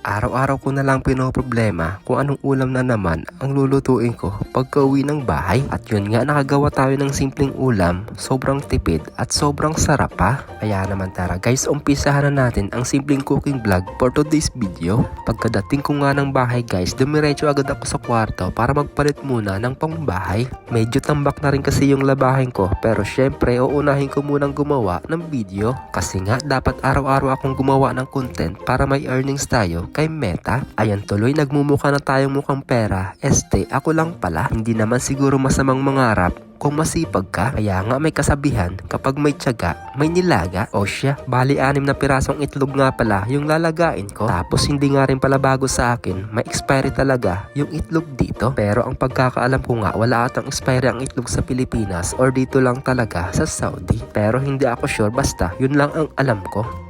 Araw-araw ko na lang pinoproblema kung anong ulam na naman ang lulutuin ko pagka uwi ng bahay. At yun nga nakagawa tayo ng simpleng ulam, sobrang tipid at sobrang sarap pa. Kaya naman tara guys, umpisahan na natin ang simpleng cooking vlog for today's video. Pagkadating ko nga ng bahay guys, dumiretso agad ako sa kwarto para magpalit muna ng pangbahay. Medyo tambak na rin kasi yung labahin ko pero syempre uunahin ko munang gumawa ng video. Kasi nga dapat araw-araw akong gumawa ng content para may earnings tayo kay Meta. Ayan tuloy nagmumukha na tayong mukhang pera. Este, ako lang pala. Hindi naman siguro masamang mangarap kung masipag ka. Kaya nga may kasabihan, kapag may tiyaga, may nilaga. O siya, bali anim na pirasong itlog nga pala yung lalagain ko. Tapos hindi nga rin pala bago sa akin, may expiry talaga yung itlog dito. Pero ang pagkakaalam ko nga, wala atang expiry ang itlog sa Pilipinas or dito lang talaga sa Saudi. Pero hindi ako sure, basta yun lang ang alam ko.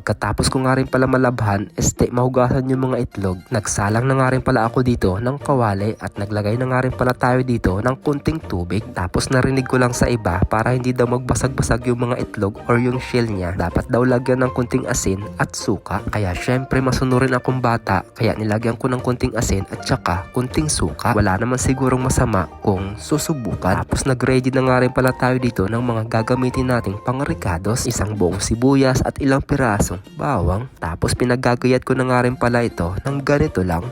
Pagkatapos ko nga rin pala malabhan, este mahugasan yung mga itlog. Nagsalang na nga rin pala ako dito ng kawali at naglagay na nga rin pala tayo dito ng kunting tubig. Tapos narinig ko lang sa iba para hindi daw magbasag-basag yung mga itlog or yung shell niya. Dapat daw lagyan ng kunting asin at suka. Kaya syempre masunurin akong bata kaya nilagyan ko ng kunting asin at saka kunting suka. Wala naman sigurong masama kung susubukan. Tapos nag-ready na nga rin pala tayo dito ng mga gagamitin nating pangricados. Isang buong sibuyas at ilang pirasong bawang. Tapos pinagagayat ko na nga rin pala ito ng ganito lang.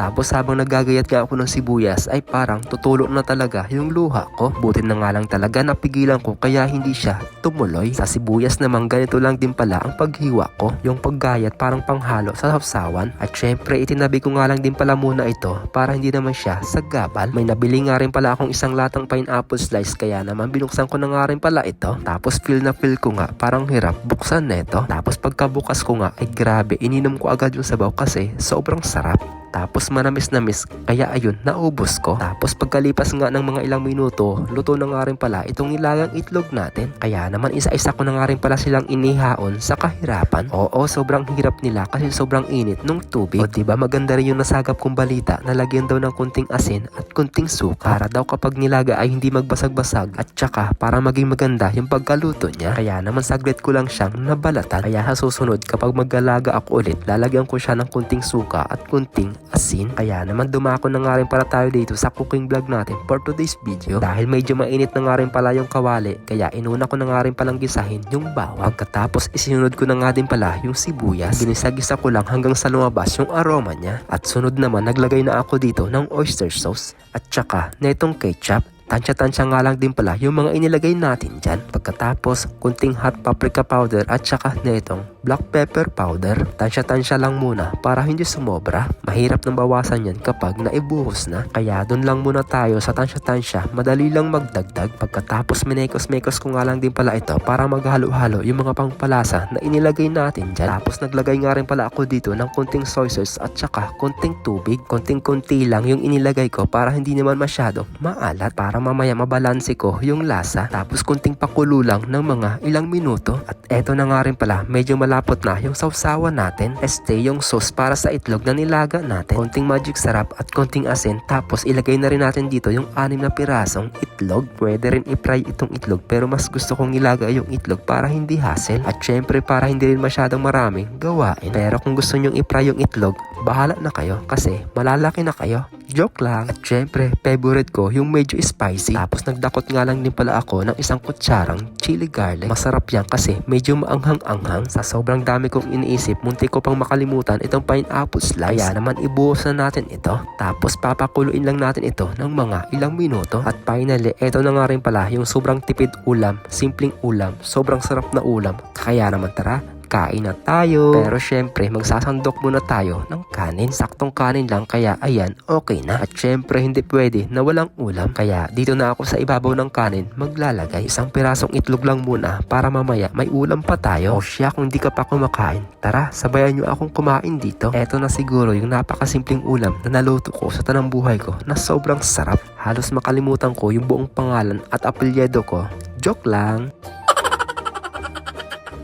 Tapos habang nagagayat nga ako ng sibuyas ay parang tutulo na talaga yung luha ko. Buti na nga lang talaga napigilan ko kaya hindi siya tumuloy. Sa sibuyas naman ganito lang din pala ang paghiwa ko. Yung paggayat parang panghalo sa hapsawan. At syempre itinabi ko nga lang din pala muna ito para hindi naman siya sagabal. May nabili nga rin pala akong isang latang pineapple slice kaya naman binuksan ko na nga rin pala ito. Tapos feel na feel ko nga parang hirap buksan neto. Tapos pagkabukas ko nga ay grabe ininom ko agad yung sabaw kasi sobrang sarap. Tapos manamis-namis, kaya ayun, naubos ko. Tapos pagkalipas nga ng mga ilang minuto, luto na nga rin pala itong nilagang itlog natin. Kaya naman isa-isa ko na nga rin pala silang inihaon sa kahirapan. Oo, sobrang hirap nila kasi sobrang init nung tubig. O diba maganda rin yung nasagap kong balita na lagyan daw ng kunting asin at kunting suka. Para daw kapag nilaga ay hindi magbasag-basag at tsaka para maging maganda yung pagkaluto niya. Kaya naman saglit ko lang siyang nabalatan. Kaya sa susunod kapag maggalaga ako ulit, lalagyan ko siya ng kunting suka at kunting asin. Kaya naman dumako na nga rin pala tayo dito sa cooking vlog natin for today's video. Dahil medyo mainit na nga rin pala yung kawali, kaya inuna ko na nga rin palang gisahin yung bawang. Pagkatapos isinunod ko na nga din pala yung sibuyas. Ginisa-gisa ko lang hanggang sa lumabas yung aroma niya. At sunod naman naglagay na ako dito ng oyster sauce at tsaka netong ketchup Tansya-tansya nga lang din pala yung mga inilagay natin dyan. Pagkatapos, kunting hot paprika powder at saka netong black pepper powder. Tansya-tansya lang muna para hindi sumobra. Mahirap nang bawasan yan kapag naibuhos na. Kaya dun lang muna tayo sa tansya-tansya. Madali lang magdagdag. Pagkatapos minekos-mekos ko nga lang din pala ito para maghalo-halo yung mga pangpalasa na inilagay natin dyan. Tapos naglagay nga rin pala ako dito ng kunting soy sauce at saka kunting tubig. Kunting-kunti lang yung inilagay ko para hindi naman masyado maalat. Para mamaya mabalanse ko yung lasa. Tapos kunting pakulo lang ng mga ilang minuto. At eto na nga rin pala, medyo malapot na yung sausawan natin. Este yung sauce para sa itlog na nilaga natin. Konting magic sarap at konting asin. Tapos ilagay na rin natin dito yung anim na pirasong itlog. Pwede rin i-fry itong itlog pero mas gusto kong ilaga yung itlog para hindi hassle. At syempre para hindi rin masyadong maraming gawain. Pero kung gusto nyong i-fry yung itlog, bahala na kayo kasi malalaki na kayo. Joke lang. At syempre, favorite ko yung medyo spicy. Tapos nagdakot nga lang din pala ako ng isang kutsarang chili garlic. Masarap yan kasi medyo maanghang-anghang. Sa sobrang dami kong iniisip, munti ko pang makalimutan itong pineapple slice. Kaya naman ibuhos na natin ito. Tapos papakuluin lang natin ito ng mga ilang minuto. At finally, eto na nga rin pala yung sobrang tipid ulam. Simpleng ulam. Sobrang sarap na ulam. Kaya naman tara, kain na tayo. Pero syempre, magsasandok muna tayo ng kanin. Saktong kanin lang, kaya ayan, okay na. At syempre, hindi pwede na walang ulam. Kaya dito na ako sa ibabaw ng kanin maglalagay. Isang pirasong itlog lang muna para mamaya may ulam pa tayo. O siya, kung di ka pa kumakain, tara, sabayan nyo akong kumain dito. Eto na siguro yung napakasimpleng ulam na naluto ko sa tanang buhay ko na sobrang sarap. Halos makalimutan ko yung buong pangalan at apelyedo ko. Joke lang.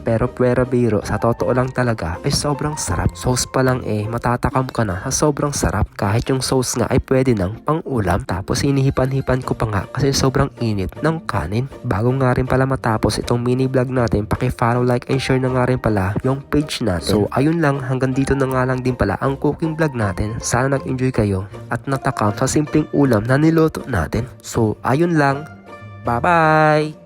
Pero puwera biro, sa totoo lang talaga ay sobrang sarap. Sauce pa lang eh, matatakam ka na sa sobrang sarap. Kahit yung sauce nga ay pwede ng pang-ulam. Tapos hinihipan-hipan ko pa nga kasi sobrang init ng kanin. Bago nga rin pala matapos itong mini vlog natin, paki-follow, like, and share na nga rin pala yung page natin. So ayun lang, hanggang dito na nga lang din pala ang cooking vlog natin. Sana nag-enjoy kayo at natakam sa simpleng ulam na niloto natin. So ayun lang, bye-bye!